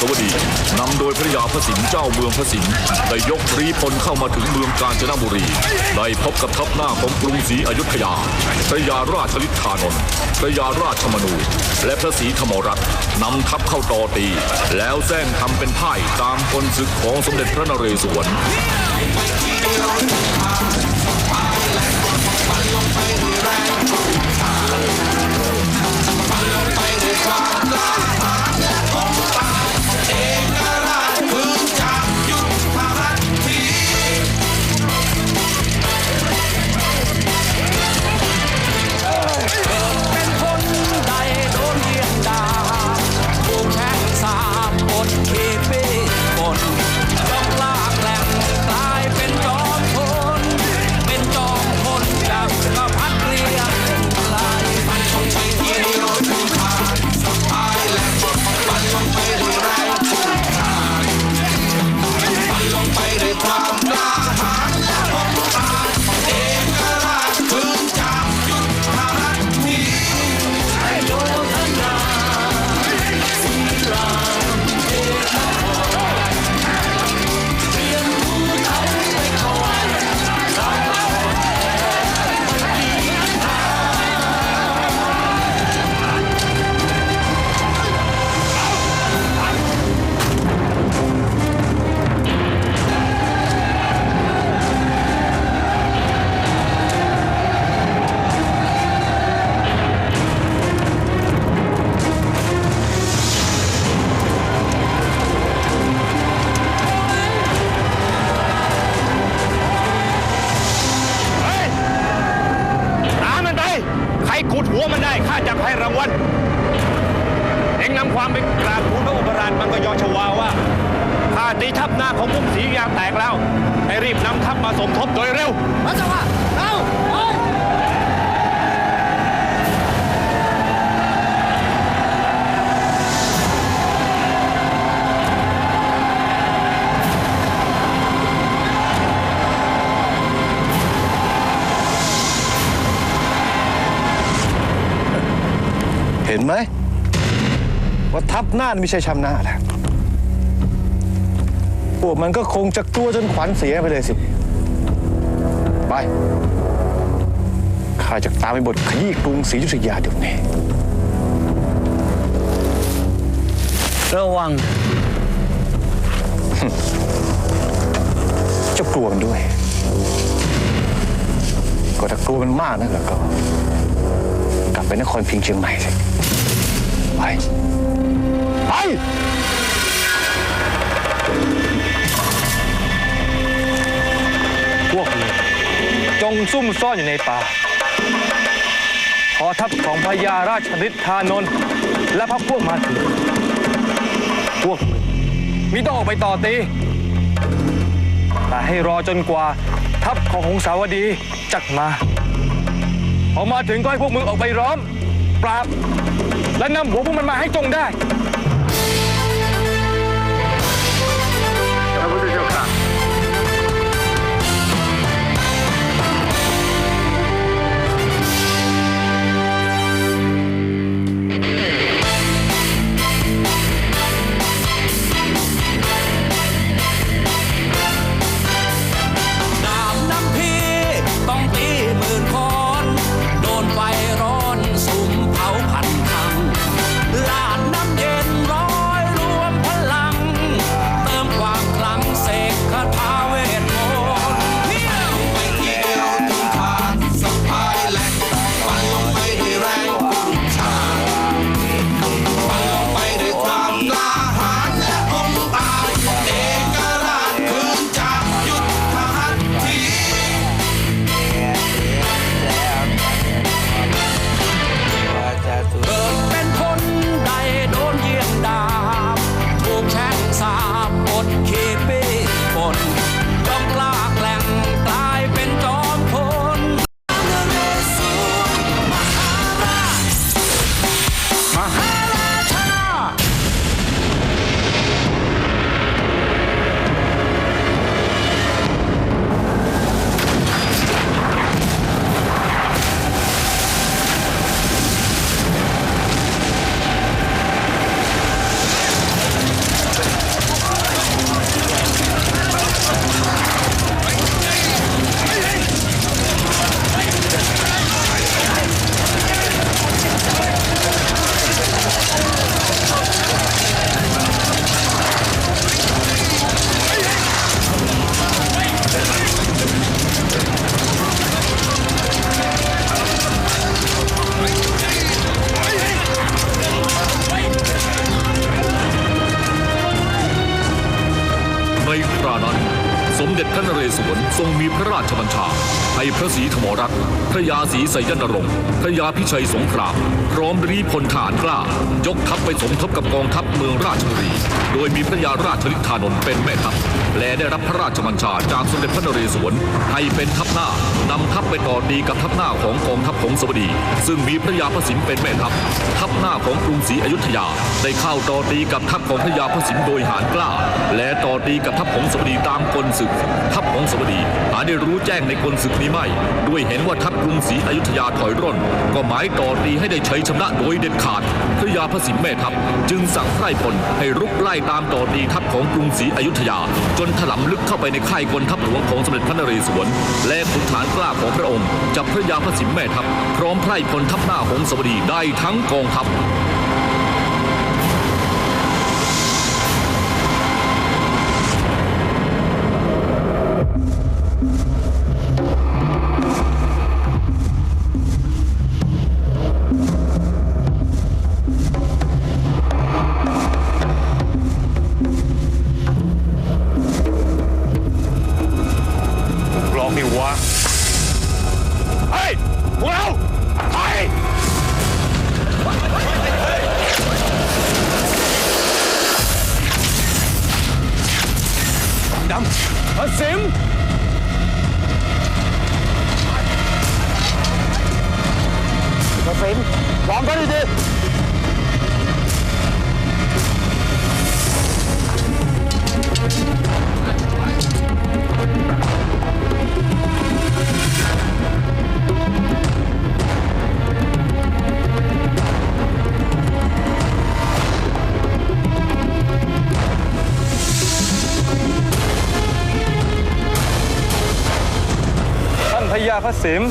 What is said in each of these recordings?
สวดีนำโดยพระยาพระสินเจ้าเมืองพระสินได้ยกรีพลเข้ามาถึงเมืองกาญจนบุรีได้พบกับทัพหน้าของกรุงศรีอยุธยา พระยาราชลิทธานนท์พระยาราชมนู และพระศรีธรรมรัตน์นำทัพเข้าต่อตี แล้วแซงทำเป็นพ่ายตามกลศึกของสมเด็จพระนเรศวรเป็น ให้รีบนำทัพมาสมทบโดยเร็ว พระเจ้าค่ะเอาไปเห็นไหมว่าทับหน้าไม่ใช่ช้ำหน้าแหละ พวกมันก็คงจะกลัวจนขวัญเสียไปเลยสิ ไป ข้าจะตามไปบทขยี้กรุงศรีอยุธยาเดี๋ยวนี้ ระวัง เจะกลัวมันด้วย ก็ถ้ากลัวมันมากนะแล้วก็ กลับไปนครพิงค์เชียงใหม่สิ ไป ไป วกมึงจงซุ่มซ่อนอยู่ในป่าพอทัพของพญาราชฤทธานนท์และพระพวกมาถึง พวกมึงมิต้องออกไปต่อตี แต่ให้รอจนกว่าทัพของหงสาวดีจักมาพอมาถึงก็ให้พวกมึงออกไปร้อม ปราบ และนำหัวพวกมันมาให้จงได้ สวนทรงมีพระราชบัญชา ให้พระศรีธมรัตน์พระยาศรีสยนรงค์พระยาพิชัยสงครามพร้อมรีพลฐานกล้า ยกทัพไปสมทบกับกองทัพเมืองราชบุรี โดยมีพระยาราชลิธานนท์เป็นแม่ทัพ และได้รับพระราชบัญชาจากสมเด็จพระนเรศวรให้เป็นทัพหน้านำทัพไปต่อดีกับทัพหน้าของกองทัพของสวดี ซึ่งมีพระยาพระสินเป็นแม่ทัพ ทัพหน้าของกรุงศรีอยุธยา ได้เข้าต่อตีกับทัพของพระยาพระสินโดยหารกล้า และต่อตีกับทัพของสวดีตามกลศึก ทัพของสวดีหาได้รู้แจ้งในกลศึกนี้ไม่ ด้วยเห็นว่าทัพกรุงศรีอยุธยาถอยร่น ก็หมายต่อตีให้ได้ชัยชนะโดยเด็ดขาดพระยาพระสินแม่ทัพจึงสั่งไพร่พลให้รุกไล่ตามต่อตีทัพของกรุงศรีอยุธยา จนถลำลึกเข้าไปในค่ายกลทัพหลวงของสมเด็จพระนเรศวรและขุนฐานกล้าของพระองค์จับพระยาพระสินแม่ทัพพร้อมไพร่พลทัพหน้าของสวดีได้ทั้งกองทัพ องนี่วะ เฮ้ย พวกเราไปดำพระสิมพระสิมวางกันดี ญาพระสิม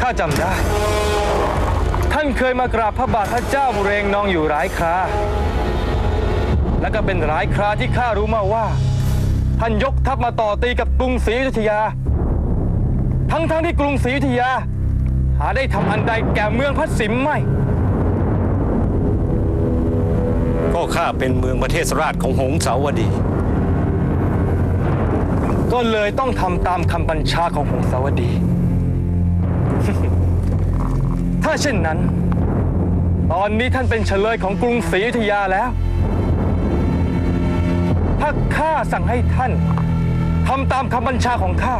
ข้าจำได้ ท่านเคยมากราบพระบาทพระเจ้าบุเรงนองอยู่หลายครา และก็เป็นหลายคราที่ข้ารู้มาว่า ท่านยกทัพมาต่อตีกับกรุงศรีอยุธยา ทั้งๆทที่กรุงศรีอยุธยา หาได้ทำอันใดแก่เมืองพระสิมไม่ ก็ข้าเป็นเมืองประเทศราชของหงสาวดี ก็เลยต้องทำตามคำบัญชาของหงสาวดี ถ้าเช่นนั้น ตอนนี้ท่านเป็นเฉลยของกรุงศรีอยุธยาแล้ว ถ้าข้าสั่งให้ท่านทำตามคำบัญชาของข้า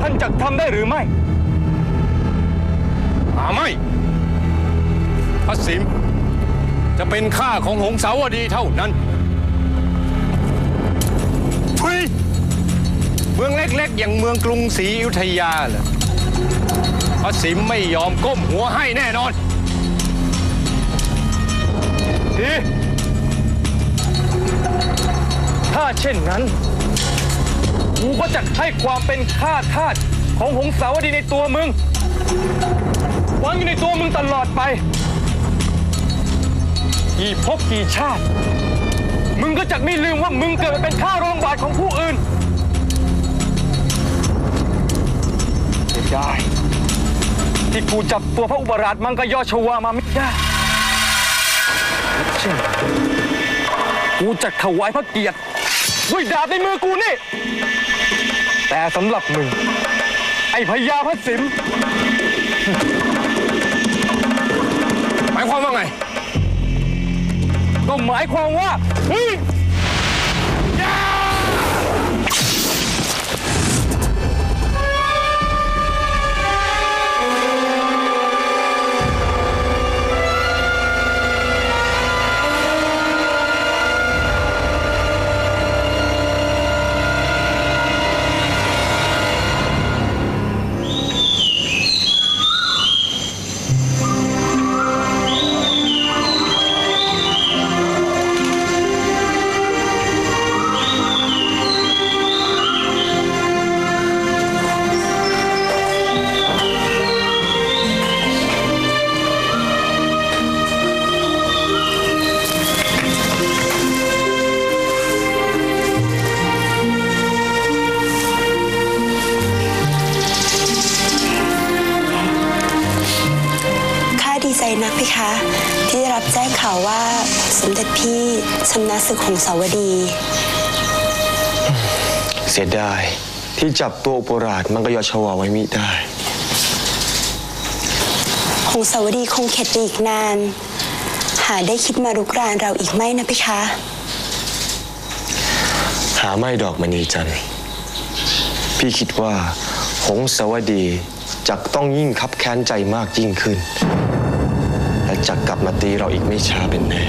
ท่านจะทำได้หรือไม่หาไม่พระสิมจะเป็นข้าของหงสาวดีเท่านั้น เมืองเล็กๆ อย่างเมืองกรุงศรีอยุธยาเหรอพระสิมไม่ยอมก้มหัวให้แน่นอนดีถ้าเช่นนั้นกูก็จะให้ความเป็นข้าทาสของหงสาวดีในตัวมึงวางอยู่ในตัวมึงตลอดไป กี่ภพกี่ชาติ มึงก็จะไม่ลืมว่ามึงเกิดมาเป็นข้าโรงบาทของผู้อื่น เสียดายที่กูจับตัวพระอุบาราชมังกรยอชวามาไม่ได้เช่นกูจะถวายพระเกียรติด้วยดาบในมือกูนี่ แต่สำหรับมึง ไอ้พญาพระสิมหมายความว่าไง ก็หมายความว่าเฮ้ย สมเด็จพี่ชำนาญศึกของสาวดี เสียดายที่จับตัวอุปราชมังกรยชวาไว้มิได้คงสาวดีคงเข็ดไปอีกนาน หาได้คิดมารุกรานเราอีกไหมนะพี่คะ หาไม่ดอกมณีจันทร์พี่คิดว่า หงสาวดีจักต้องยิ่งคับแค้นใจมากยิ่งขึ้น และจักกลับมาตีเราอีกไม่ช้าเป็นแน่